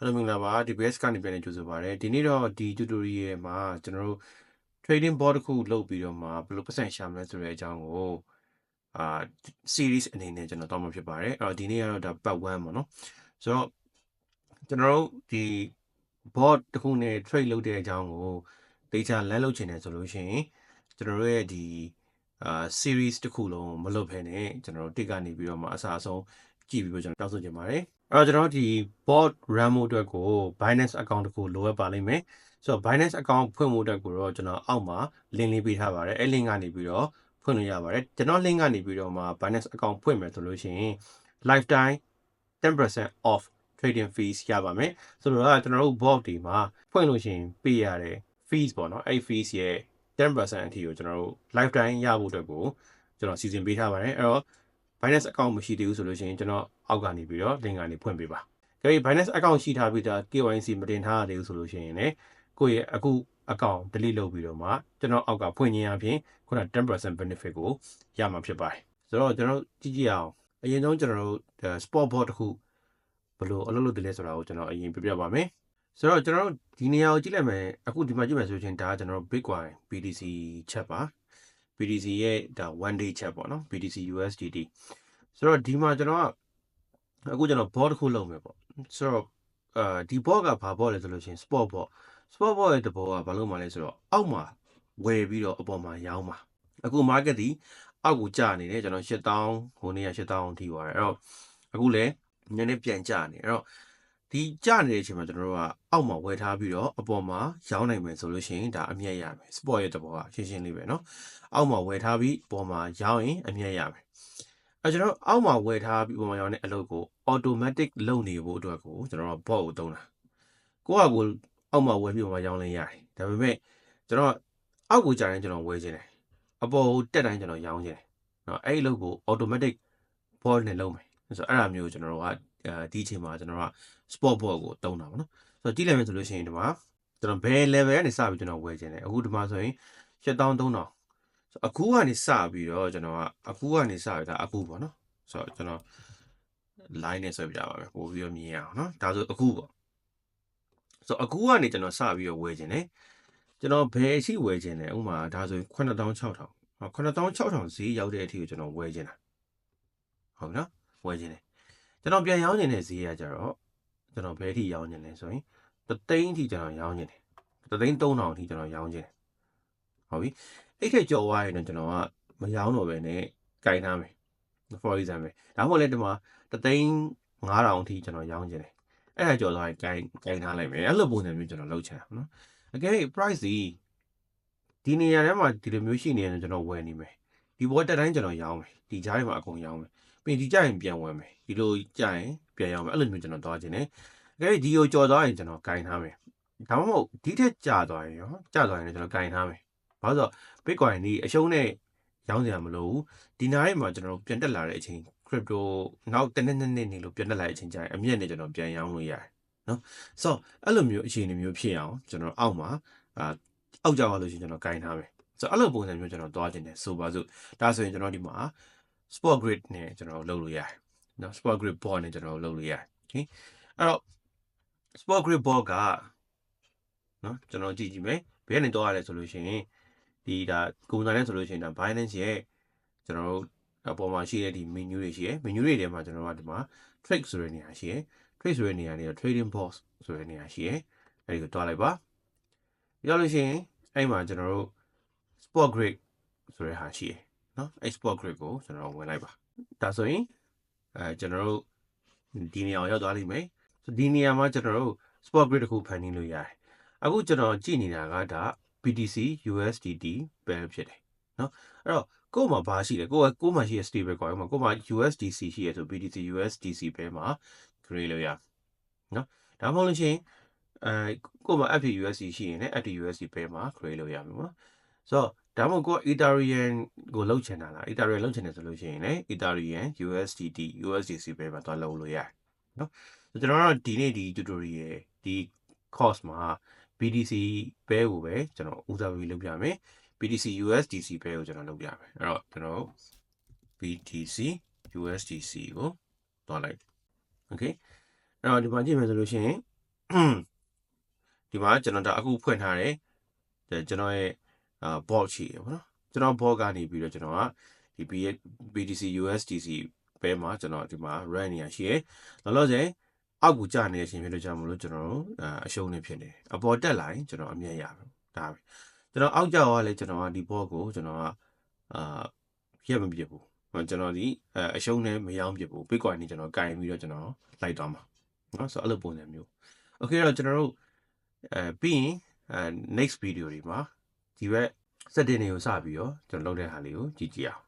Hello မင်္ဂလာပါ DBS ကနေပြန်နေကြိုဆိုပါရစေဒီနေ့တော့ဒီ tutorial မှာကျွန်တော်တို့ trading board တစ်ခုလုပ်ပြီးတော့မှဘယ်လိုပတ်စံရှာမလဲဆိုတဲ့အကြောင်းကိုအာ series အနေနဲ့ကျွန်တော်တောင်းမှာဖြစ်ပါတယ်အဲ့တော့ဒီနေ့ကတော့ဒါ part 1ပေါ့နော်ဆိုတော့ကျွန်တော်တို့ဒီ board တစ်ခုနဲ့ trade လုပ်တဲ့အကြောင်းကို data လမ်းလုပ်ချင်တယ်ဆိုလို့ရှိရင်ကျွန်တော်တို့ရဲ့ဒီအာ series တစ်ခုလုံးမလုပ်ဘဲနဲ့ကျွန်တော်တို့တစ်ကနေပြီးတော့မှအစားအဆုံးကြည့်ပြီးတော့ကျွန်တော်တောင်းဆိုချင်ပါတယ် အဲ့တော့ကျွန်တော်ဒီ bot run မှုအတွက်ကို Binance account တစ်ခုလိုအပ်ပါလိမ့်မယ်ဆိုတော့ Binance account ဖွင့်မှုအတွက်ကိုတော့ကျွန်တော်အောက်မှာ link လေးပေးထားပါတယ်အဲ့ link ကနေပြီးတော့ဖွင့်လို့ရပါတယ်ကျွန်တော် link ကနေပြီးတော့မှ Binance account ဖွင့်မယ်ဆိုလို့ရှိရင် lifetime 10% off trading fees ရပါမယ်ဆိုတော့ကျွန်တော်တို့ bot ဒီမှာဖွင့်လို့ရှိရင်ပေးရတဲ့ fees ပေါ့နော်အဲ့ fees ရဲ့10%အထိကိုကျွန်တော်တို့ lifetime ရဖို့အတွက်ကိုကျွန်တော်စီစဉ်ပေးထားပါတယ်အဲ့တော့ Binance account မရှိသေးဘူးဆိုလို့ရှိရင်ကျွန်တော်အောက်ကနေပြီးတော့ link ကနေဖွင့်ပေးပါ။ကြည့် Binance account ရှိထားပြီးသား KYC မတင်ထားရသေးဘူးဆိုလို့ရှိရင်လည်းကိုယ့်ရဲ့အခု account delete လုပ်ပြီးတော့မှကျွန်တော်အောက်ကဖွင့်ခြင်းအပြင်ခုန10% benefit ကိုရမှာဖြစ်ပါတယ်။ဆိုတော့ကျွန်တော်ကြည့်ကြည့်အောင်အရင်ဆုံးကျွန်တော်တို့ sport bot တစ်ခုဘယ်လိုအလုပ်လုပ်တယ်လဲဆိုတာကိုကျွန်တော်အရင်ပြပြပါမယ်။ဆိုတော့ကျွန်တော်တို့ဒီနေရာကိုကြည့်လိုက်မယ်အခုဒီမှာကြည့်မယ်ဆိုရင်ဒါကကျွန်တော်တို့ Bitcoin BTC ချက်ပါ BTC ရဲ့ဒါ one day chat ပေါ့နော် BTC USDT ဆိုတော့ဒီမှာကျွန်တော်ကအခုကျွန်တော် bot တစ်ခုလုပ်မယ်ပေါ့ဆိုတော့အာဒီ bot ကဘာ bot လဲဆိုလို့ရှိရင် sport bot sport bot ရဲ့တဘောကဘာလို့မှလဲဆိုတော့အောက်မှာဝယ်ပြီးတော့အပေါ်မှာရောင်းပါအခု market ဒီအောက်ကိုကျနေတယ်ကျွန်တော်8000ဟိုနေ့က8000ထိသွားတယ်အဲ့တော့အခုလည်းနည်းနည်းပြန်ကျနေအဲ့တော့ ဒီကျနေတဲ့အချိန်မှာကျွန်တော်တို့ကအောက်မှာဝယ်ထားပြီးတော့အပေါ်မှာရောင်းနိုင်မယ်ဆိုလို့ရှိရင်ဒါအမြတ်ရမယ် sport ရဲ့တဘောကရှင်းရှင်းလေးပဲเนาะအောက်မှာဝယ်ထားပြီးပေါ်မှာရောင်းရင်အမြတ်ရမယ်အဲကျွန်တော်အောက်မှာဝယ်ထားပြီးပေါ်မှာရောင်းတဲ့အလုပ်ကို automatic လုပ်နေဖို့အတွက်ကိုကျွန်တော် bot ကိုသုံးတာကိုကကိုအောက်မှာဝယ်ပြီးပေါ်မှာရောင်းလဲရတယ်ဒါပေမဲ့ကျွန်တော်အောက်ကိုကြာရင်ကျွန်တော်ဝယ်ခြင်းတယ်အပေါ်ကိုတက်တိုင်းကျွန်တော်ရောင်းခြင်းတယ်နော်အဲ့ဒီအလုပ်ကို automatic bot နဲ့လုပ်မယ်ဆိုတော့အဲ့ဒါမျိုးကျွန်တော်တို့က ဒီအချိန်မှာကျွန်တော်က sport bot ကိုသုံးတာပေါ့နော်ဆိုတော့ကြည့်လိုက်မယ်ဆိုလို့ရှိရင်ဒီမှာကျွန်တော်ဘယ် level ကနေစပြီးကျွန်တော်ဝယ်ခြင်းတယ်အခုဒီမှာဆိုရင်7300အခုကနေစပြီးတော့ကျွန်တော်ကအခုကနေစပြီးဒါအခုပေါ့နော်ဆိုတော့ကျွန်တော် line နဲ့ဆွဲပြပါမယ်ပို့ပြီးတော့မြင်ရအောင်နော်ဒါဆိုအခုပေါ့ဆိုတော့အခုကနေကျွန်တော်စပြီးတော့ဝယ်ခြင်းတယ်ကျွန်တော်ဘယ်အထိဝယ်ခြင်းလဲဥမာဒါဆိုရင်9600 9600ဈေးရောက်တဲ့အထိကိုကျွန်တော်ဝယ်ခြင်းတာဟုတ်နော်ဝယ်ခြင်းတယ် ကျွန်တော်ပြန်ရောင်းခြင်းတဲ့ဈေးကကြတော့ကျွန်တော်ဘယ်အထိရောင်းခြင်းလဲဆိုရင်တသိန်းအထိကျွန်တော်ရောင်းခြင်းတယ်တသိန်း3000အထိကျွန်တော်ရောင်းခြင်းတယ်ဟုတ်ပြီအဲ့ထက်ကြော်သွားရင်တော့ကျွန်တော်ကမရောင်းတော့ပဲနဲ့ကင်ထားမယ် for example ဒါမှမဟုတ်လည်းဒီမှာတသိန်း9000အထိကျွန်တော်ရောင်းခြင်းတယ်အဲ့ဒါကြော်သွားရင်ကင်ကင်ထားလိုက်မယ်အဲ့လိုပုံစံမျိုးကျွန်တော်လုပ်ချင်တာနော်အကယ် price ဒီဒီနေရာထဲမှာဒီလိုမျိုးရှိနေရင်ကျွန်တော်ဝယ်နေမယ် ဒီဘောတက်တိုင်းကျွန်တော်ရောင်းမယ်ဒီကြားထဲမှာအကုန်ရောင်းမယ်ပြီးဒီကြရင်ပြန်ဝယ်မယ်ဒီလိုကြရင်ပြန်ရောင်းမယ်အဲ့လိုမျိုးကျွန်တော်သွားခြင်းတယ်အကယ်ဒီကိုကြော်သွားရင်ကျွန်တော်ကင်ထားမယ်ဒါမှမဟုတ်ဒီထက်ကြာသွားရင်ရောကြာသွားရင်ကျွန်တော်ကင်ထားမယ်ဘာလို့ဆိုတော့ Bitcoin ဒီအရှုံးနဲ့ရောင်းစရာမလိုဘူးဒီနားထဲမှာကျွန်တော်ပြန်တက်လာတဲ့အချိန် crypto နောက်တစ်နှစ်နှစ်နှစ်နေလို့ပြန်တက်လာတဲ့အချိန်ကျရင်အမြတ်နဲ့ကျွန်တော်ပြန်ရောင်းလို့ရတယ်နော်ဆိုတော့အဲ့လိုမျိုးအခြေအနေမျိုးဖြစ်အောင်ကျွန်တော်အောက်မှာအာအောက်ကြပါလို့ရှိရင်ကျွန်တော်ကင်ထားမယ် ဆိုတော့အဲ့လိုပုံစံမျိုးကျွန်တော်သွားခြင်းတယ်ဆိုပါစို့ဒါဆိုရင်ကျွန်တော်ဒီမှာ sport grid နဲ့ကျွန်တော်လုပ်လို့ရတယ်နော် sport grid board နဲ့ကျွန်တော်လုပ်လို့ရတယ်ဟင်အဲ့တော့ sport grid board ကနော်ကျွန်တော်ကြည့်ကြည့်မယ်ဘယ်ကနေသွားရလဲဆိုလို့ရှိရင်ဒီဒါကုန်စားလဲဆိုလို့ရှိရင်ဒါ Binance ရဲ့ကျွန်တော်တို့အပေါ်မှာရှိတဲ့ဒီ menu တွေရှိရယ် menu တွေထဲမှာကျွန်တော်တို့ကဒီမှာ trade ဆိုတဲ့နေရာရှိရယ် trade ဆိုတဲ့နေရာတွေက trading box ဆိုတဲ့နေရာရှိရယ်အဲဒီကိုတွားလိုက်ပါပြောလို့ရှိရင်အဲ့မှာကျွန်တော်တို့ sport grid ဆိုတဲ့ဟာရှိရယ်နော် export grid ကိုကျွန်တော်ဝင်လိုက်ပါဒါဆိုရင်အဲကျွန်တော်တို့ဒီနေရာကိုရောက်သွားလိမ့်မယ်ဆိုဒီနေရာမှာကျွန်တော်တို့ sport grid တခုဖန်တီးလို့ရတယ်အခုကျွန်တော်ကြည့်နေတာကဒါ BTC USDT pair ဖြစ်တယ်เนาะအဲ့တော့ကို့မှာဘာရှိလဲကိုကကို့မှာရှိတဲ့ stable coin မှာကို့မှာ USDC ရှိရဆို BTC USDC pair မှာ create လုပ်ရเนาะဒါမှမဟုတ်လို့ရှိရင်အဲကို့မှာ FTUSD ရှိရင်လည်း FTUSD pair မှာ create လုပ်ရမှာပေါ့ ဆိုတော့ဒါမှမဟုတ်ကို Ethereum ကိုလောက်ချင်တာလား Ethereum လောက်ချင်တယ်ဆိုလို့ရှိရင်လည်း Ethereum USDT USDC ပဲမှာသွားလောက်လို့ရတယ်နော်ဆိုတော့ကျွန်တော်တို့ဒီနေ့ဒီ tutorial ဒီ course မှာ BTC ဘဲကိုပဲကျွန်တော်ဦးစားပေးလုပ်ပြမယ် BTC USDC ဘဲကိုကျွန်တော်လုပ်ပြမယ်အဲ့တော့ကျွန်တော် BTC USDC ကိုသွားလိုက် Okay အဲ့တော့ဒီမှာကြည့်မယ်ဆိုလို့ရှိရင်ဒီမှာကျွန်တော်ဒါအခုဖွင့်ထားတယ်ကျွန်တော်ရဲ့ အာဘော့ရှိရပါတော့ကျွန်တော်ဘော့ကနေပြီးတော့ကျွန်တော်ကဒီ BTC USDC ဘဲမှာကျွန်တော်ဒီမှာ run နေရရှိရလောလောဆယ်အောက်ကိုကျနေတဲ့အချိန်ဖြစ်လို့ကြောင့်မလို့ကျွန်တော်တို့အရှုံးနေဖြစ်နေအပေါ်တက်လာရင်ကျွန်တော်အမြတ်ရမယ်ဒါပဲကျွန်တော်အောက်ကြောက်ကလည်းကျွန်တော်ကဒီဘော့ကိုကျွန်တော်ကအာရက်မပြစ်ဘူးကျွန်တော်ဒီအရှုံးနဲ့မရောင်းပြစ်ဘူး Bitcoin နေကျွန်တော်ကင်ပြီးတော့ကျွန်တော်လိုက်သွားမှာနော်ဆိုတော့အဲ့လိုပုံစံမျိုး Okay တော့ကျွန်တော်တို့အဲပြီးရင် next video တွေမှာ ဒီဘက် setting တွေကိုစပြီးတော့ကျွန်တော်လုပ်တဲ့ဟာလေးကိုကြည့်ကြည့်အောင်